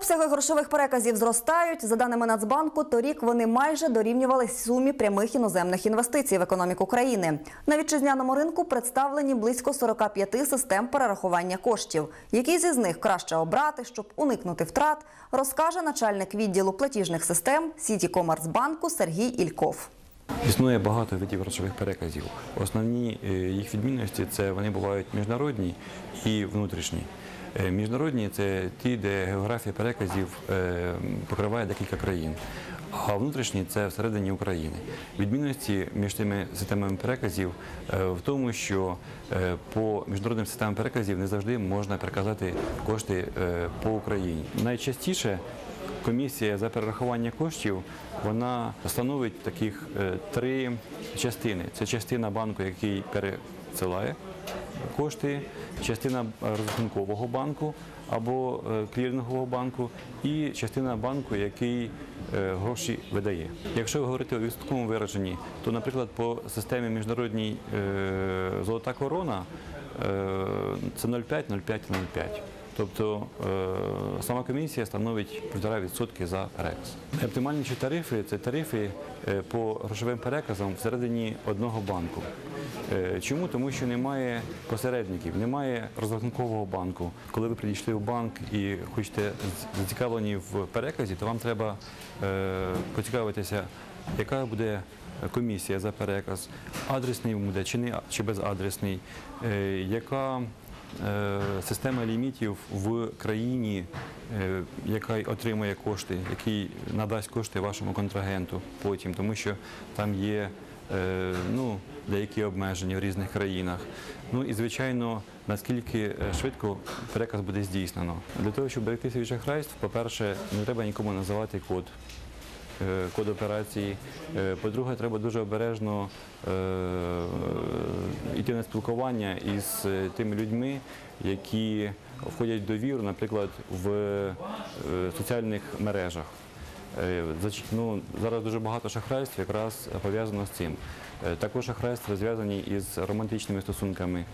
Обсяги грошових переказів зростають. За даними Нацбанку, торік вони майже дорівнювали сумі прямих іноземних інвестицій в економіку країни. На вітчизняному ринку представлені близько 45 систем перерахування коштів. Які зі них краще обрати, щоб уникнути втрат, розкаже начальник відділу платіжних систем Сітікомерцбанку Сергій Ільков. Існує багато видів грошових переказів. Основні е, їх відмінності це вони бувають міжнародні і внутрішні. Е, Міжнародні це ті, де географія переказів е, покриває декілька країн. А внутрішні це всередині України. Відмінності між цими системами переказів в тому, що по міжнародним системам переказів не завжди можна переказати кошти по Україні. Найчастіше комісія за перерахування коштів вона становить таких е, три частини. Це частина банку, який пересилає кошти, частина розрахункового банку або е, клірингового банку, і частина банку, який е, гроші видає. Якщо говорити у відсотковому вираженні, то, наприклад, по системі міжнародній золота корона це 0,5, 0,5, 0,5. Тобто е, сама комісія становить 1,5% за переказ. Оптимальніші тарифи це тарифи е, по грошовим переказам всередині одного банку. Е, Чому? Тому що немає посередників, немає розрахункового банку. Коли ви прийшли в банк і хочете зацікавлені в переказі, то вам треба поцікавитися, яка буде комісія за переказ, адресний буде чи не чи безадресний, яка система лімітів в країні, е, яка отримує кошти, який надасть кошти вашому контрагенту потім, тому що там є е, ну, деякі обмеження в різних країнах. Ну і звичайно, наскільки е, швидко переказ буде здійснено. Для того, щоб берегтися від шахрайств, по-перше, не треба нікому називати код е, код операції. Е, По-друге, треба дуже обережно е, йти на спілкування із е, тими людьми, які входять в довіру, наприклад, в е, соціальних мережах. Е, Ну, зараз дуже багато шахрайств якраз пов'язано з цим. Е, Також шахрайства зв'язані із романтичними стосунками.